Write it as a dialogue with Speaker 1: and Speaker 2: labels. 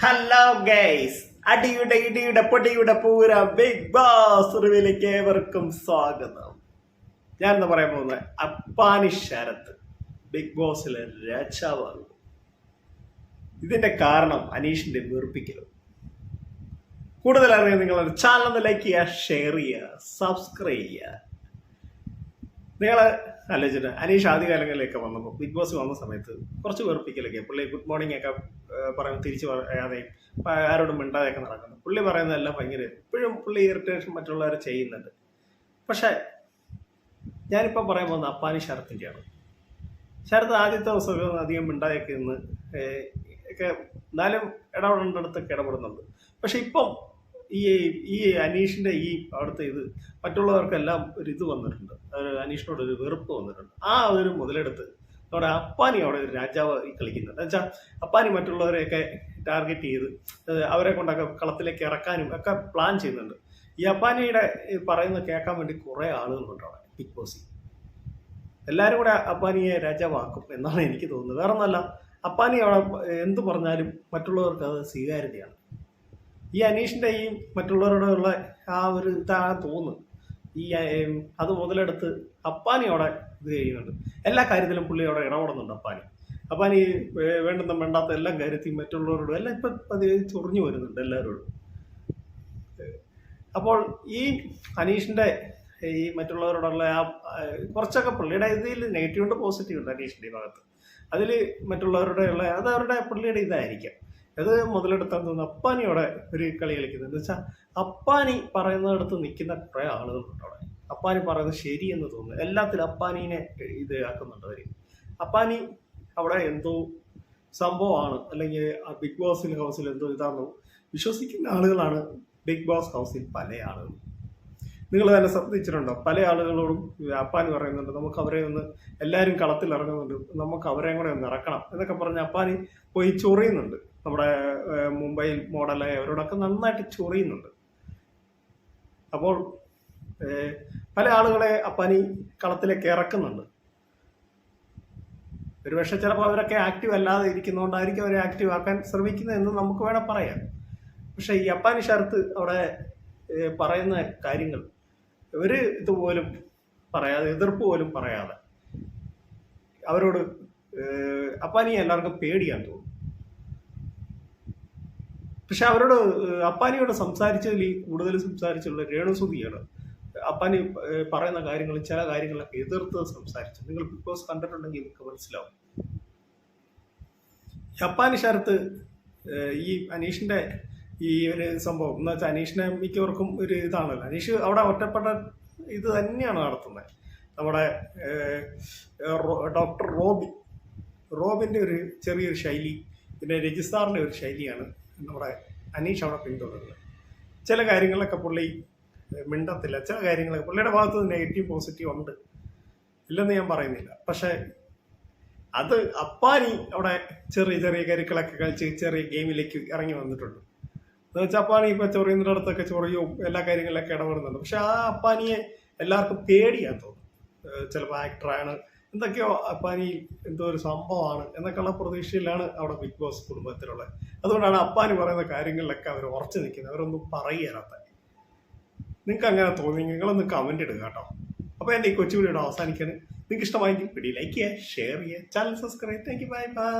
Speaker 1: Hello guys അടിയുടെ ഇടിയുടെ പൊടിയുടെ പൂര ബിഗ് ബോസ് റിവിലേക്ക് ഏവർക്കും സ്വാഗതം. ഞാൻ എന്താ പറയാൻ പോകുന്നത് അപ്പാനി ശരത്ത് ബിഗ് ബോസിലെ രാജാവാകും ഇതിന്റെ കാരണം അനീഷിന്റെ വീർപ്പിക്കലും. കൂടുതൽ അറിയാൻ നിങ്ങൾ ചാനൽ ലൈക്ക് ചെയ്യുക ഷെയർ ചെയ്യുക സബ്സ്ക്രൈബ് ചെയ്യുക. നിങ്ങൾ ആലോചിച്ചിട്ട് അനീഷ് ആദ്യകാലങ്ങളിലൊക്കെ വന്നപ്പോൾ ബിഗ് ബോസ് വന്ന സമയത്ത് കുറച്ച് വെറുപ്പിക്കലൊക്കെ പുള്ളി ഗുഡ് മോർണിംഗ് ഒക്കെ പറയും തിരിച്ച് പറയാതെയും ആരോടും മിണ്ടാതെയൊക്കെ നടക്കുന്നു. പുള്ളി പറയുന്നതെല്ലാം ഭയങ്കര ഇപ്പോഴും പുള്ളി ഇറിറ്റേഷൻ മറ്റുള്ളവരെ ചെയ്യുന്നുണ്ട്. പക്ഷേ ഞാനിപ്പോൾ പറയാൻ പോകുന്ന അപ്പാനി ശരത്തിന്റെയാണ് ശരത് ആദ്യത്തെ ദിവസം അധികം മിണ്ടാതെയൊക്കെ ഇന്ന് ഒക്കെ എന്നാലും ഇടപെടേണ്ടടുത്തൊക്കെ ഇടപെടുന്നുണ്ട്. പക്ഷെ ഇപ്പം ഈ ഈ അനീഷിന്റെ ഈ അവിടുത്തെ ഇത് മറ്റുള്ളവർക്കെല്ലാം ഒരു ഇത് വന്നിട്ടുണ്ട്. അനീഷിനോട് ഒരു വെറുപ്പ് വന്നിട്ടുണ്ട്. ആ ഒരു മുതലെടുത്ത് നമ്മുടെ അപ്പാനി അവിടെ ഒരു രാജാവ് കളിക്കുന്നത് എന്നുവെച്ചാൽ അപ്പാനി മറ്റുള്ളവരെയൊക്കെ ടാർഗറ്റ് ചെയ്ത് അവരെ കൊണ്ടൊക്കെ കളത്തിലേക്ക് ഇറക്കാനും ഒക്കെ പ്ലാൻ ചെയ്യുന്നുണ്ട്. ഈ അപ്പാനിയുടെ പറയുന്നത് കേൾക്കാൻ വേണ്ടി കുറേ ആളുകളുണ്ട് അവിടെ ബിഗ് ബോസിൽ എല്ലാവരും കൂടെ അപ്പാനിയെ രാജാവാക്കും എന്നാണ് എനിക്ക് തോന്നുന്നത്. വേറെ ഒന്നല്ല അപ്പാനി അവിടെ എന്ത് പറഞ്ഞാലും മറ്റുള്ളവർക്ക് അത് സ്വീകാര്യതയാണ്. ഈ അനീഷിന്റെ ഈ മറ്റുള്ളവരോടുള്ള ആ ഒരു ഇതാണ് തോന്നുന്നത്. ഈ അത് മുതലെടുത്ത് അപ്പാനി അവിടെ ഇത് ചെയ്യുന്നുണ്ട്. എല്ലാ കാര്യത്തിലും പുള്ളി അവിടെ ഇടപെടുന്നുണ്ട് അപ്പാനി. അപ്പാനി വേണ്ടുന്ന വേണ്ടാത്ത എല്ലാ കാര്യത്തിൽ മറ്റുള്ളവരോടും എല്ലാം ഇപ്പം പതിയെ ചൊറിഞ്ഞു വരുന്നുണ്ട് എല്ലാവരോടും. അപ്പോൾ ഈ അനീഷിന്റെ ഈ മറ്റുള്ളവരോടുള്ള ആ കുറച്ചൊക്കെ പുള്ളിയുടെ ഇതിൽ നെഗറ്റീവ് ഉണ്ട് പോസിറ്റീവ് ഉണ്ട് അനീഷിന്റെ ഭാഗത്ത്. അതിൽ മറ്റുള്ളവരുടെ ഉള്ള അത് അവരുടെ പുള്ളിയുടെ ഇതായിരിക്കാം. അത് മുതലെടുത്താൽ തോന്നുന്നു അപ്പാനി അവിടെ ഒരു കളി കളിക്കുന്നത്. എന്ന് വെച്ചാൽ അപ്പാനി പറയുന്നിടത്ത് നിൽക്കുന്ന കുറേ ആളുകളുണ്ട് അവിടെ. അപ്പാനി പറയുന്നത് ശരിയെന്ന് തോന്നുന്നു. എല്ലാത്തിലും അപ്പാനീനെ ഇത് ആക്കുന്നുണ്ട് അവർ അപ്പാനി അവിടെ എന്തോ സംഭവമാണ്. അല്ലെങ്കിൽ ആ ബിഗ് ബോസിൽ ഹൗസിൽ എന്തോ ഇതാണെന്നോ വിശ്വസിക്കുന്ന ആളുകളാണ് ബിഗ് ബോസ് ഹൗസിൽ പല ആളുകളും. നിങ്ങൾ തന്നെ ശ്രദ്ധിച്ചിട്ടുണ്ടോ? പല ആളുകളോടും അപ്പാനി പറയുന്നുണ്ട് നമുക്ക് അവരെ ഒന്ന് എല്ലാവരും കളത്തിൽ ഇറങ്ങുന്നുണ്ട് നമുക്ക് അവരെയും കൂടെ ഒന്ന് ഇറക്കണം. എന്നൊക്കെ പറഞ്ഞ് അപ്പാനി പോയി ചൊറിയുന്നുണ്ട്. നമ്മുടെ മുംബൈ മോഡലായ അവരോടൊക്കെ നന്നായിട്ട് ചൊറിയുന്നുണ്ട്. അപ്പോൾ പല ആളുകളെ അപ്പാനി കളത്തിലേക്ക് ഇറക്കുന്നുണ്ട്. ഒരുപക്ഷെ ചിലപ്പോൾ അവരൊക്കെ ആക്റ്റീവ് അല്ലാതെ ഇരിക്കുന്നതുകൊണ്ടായിരിക്കും അവരെ ആക്റ്റീവ് ആക്കാൻ ശ്രമിക്കുന്നതെന്ന് നമുക്ക് വേണം പറയാം പക്ഷെ ഈ അപ്പാനി ഷർത്ത് അവിടെ പറയുന്ന കാര്യങ്ങൾ ഒരു ഇതുപോലും പറയാതെ എതിർപ്പ് പോലും പറയാതെ അവരോട് അപ്പാനി എല്ലാവർക്കും പേടിയാൻ തോന്നുന്നു. പക്ഷെ അവരോട് അപ്പാനിയോട് സംസാരിച്ചതിൽ ഈ കൂടുതൽ സംസാരിച്ചുള്ള രേണുസുതിയാണ് അപ്പാനി പറയുന്ന കാര്യങ്ങൾ ചില കാര്യങ്ങളൊക്കെ എതിർത്ത് സംസാരിച്ചു. നിങ്ങൾ ബിഗ് ബോസ് കണ്ടിട്ടുണ്ടെങ്കിൽ നിങ്ങൾക്ക് മനസ്സിലാവും. അപ്പാനി ശരത്ത് ഈ അനീഷിന്റെ ഈ ഒരു സംഭവം എന്ന് വെച്ചാൽ അനീഷിനെ മിക്കവർക്കും ഒരു ഇതാണല്ലോ. അനീഷ് അവിടെ ഒറ്റപ്പെട്ട ഇത് തന്നെയാണ് നടത്തുന്നത്. നമ്മുടെ ഡോക്ടർ റോബി റോബിന്റെ ഒരു ചെറിയൊരു ശൈലി പിന്നെ രജിസ്താറിന്റെ ഒരു ശൈലിയാണ് നമ്മുടെ അനീഷ് പിന്തുടരുന്നത്. ചില കാര്യങ്ങളിലൊക്കെ പുള്ളി മിണ്ടത്തില്ല. ചില കാര്യങ്ങളൊക്കെ പുള്ളിയുടെ ഭാഗത്ത് നെഗറ്റീവ് പോസിറ്റീവ് ഉണ്ട്. ഇല്ലെന്ന് ഞാൻ പറയുന്നില്ല. പക്ഷെ അത് അപ്പാനി അവിടെ ചെറിയ ചെറിയ കരുക്കളൊക്കെ കളിച്ച് ചെറിയ ഗെയിമിലേക്ക് ഇറങ്ങി വന്നിട്ടുണ്ട്. എന്ന് വെച്ചാൽ അപ്പാനി ഇപ്പൊ അടുത്തൊക്കെ ചൊറിയും എല്ലാ കാര്യങ്ങളിലൊക്കെ ഇടപെടുന്നുണ്ട്. പക്ഷെ ആ അപ്പാനിയെ എല്ലാവർക്കും പേടിയാ തോന്നുന്നു. ചിലപ്പോൾ ആക്ടറാണ് എന്തൊക്കെയോ അപ്പാനി എന്തോ ഒരു സംഭവമാണ് എന്നൊക്കെയുള്ള പ്രതീക്ഷയിലാണ് അവിടെ ബിഗ് ബോസ് കുടുംബത്തിലുള്ളത്. അതുകൊണ്ടാണ് അപ്പാനി പറയുന്ന കാര്യങ്ങളിലൊക്കെ അവർ ഉറച്ചു നിൽക്കുന്നത്. അവരൊന്നും പറയാത്ത നിങ്ങൾക്ക് അങ്ങനെ തോന്നി നിങ്ങളൊന്ന് കമന്റ് ഇടുക കേട്ടോ. അപ്പോൾ എന്റെ ഈ കൊച്ചു വീഡിയോ അവസാനിക്കാൻ നിങ്ങൾക്ക് ഇഷ്ടമായെങ്കിൽ പിടി ലൈക്ക് ചെയ്യുക ഷെയർ ചെയ്യുക channel subscribe thank you bye bye